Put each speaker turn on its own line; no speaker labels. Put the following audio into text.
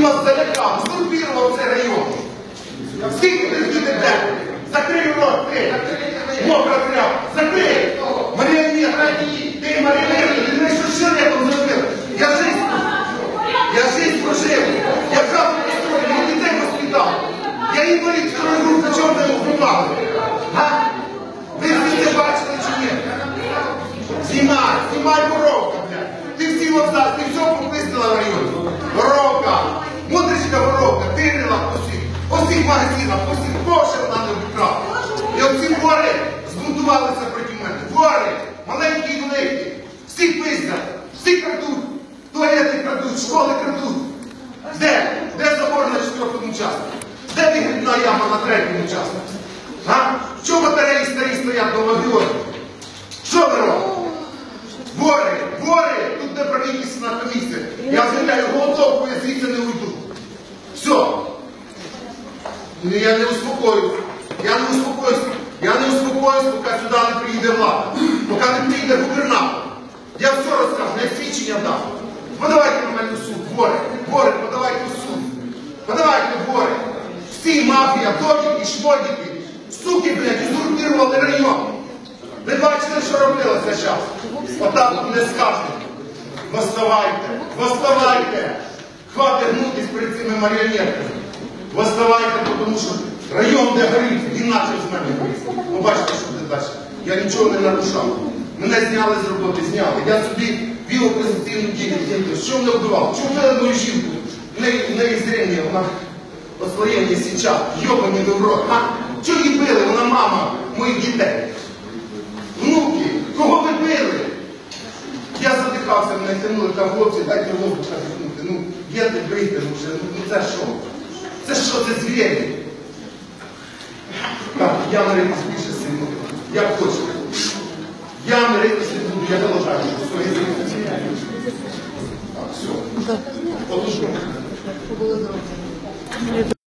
Він вас залякав, зрубірував цей район. Скільки ви будете? Закрий рот, ти! Мокра тряпка, закрий! Маріонетка! Ти маріонетка, ти знаєш, що ще я там зробив? Я жизнь, я жизнь прожив. Я хату построїв, я дітей воспитав. Я інвалід второї групи, чого ви вбивали? А? Ви це бачили чи ні? Знімай, знімай магазинах, по всіх кошер вона не вкрала. І оці вори збунтувалися проти мене. Вори, маленькі і великі, всі пиздять, всі крадуть, туалети крадуть, школи крадуть. Де? Де забор на четвертому участку? Де вигідна яма на третьому участку? А? Що батареї старі стоять до вагіоні? Що ви робите? Вори, вори, тут не правительственна комісія. Я заявляю голодовку, я звідси не уйду. Ну, Я не успокоюсь. Я не успокоюсь. Я не успокоюсь, поки сюди не приїде влада. Поки не приїде губернатор. Я все розкажу, я свідчення дам. Подавайте на мене суд, вори, вори, подавайте в суд. Подавайте вори. Всі мафія, додіки, шмодіки, суки, блядь, узурпірували район. Ви бачите, що робилося зараз? Отак не скажете. Восставайте, восставайте. Хватить гнутись перед цими маріонетками. Восставайте, тому що район, де горить, він наче з мене горить. Ви бачите, що буде далі. Я нічого не нарушав. Мене зняли з роботи, зняли. Я собі вів опозиційну діяльність. Що мене вбивав? Чому вбили мою жінку? В неї, зрення, вона ослоєння січа, йобані в рот. Чого її били? Вона мама моїх дітей. Внуки, кого ви били? Я задихався, мене тянули там хлопці, дайте воздуха дихнути. Ну, є ти брити, ну ну це що? Це що, це звірі? Так, я миритись більше син буду. Я хочу. Я миритись не буду, я зрителі. Так, все. Отож.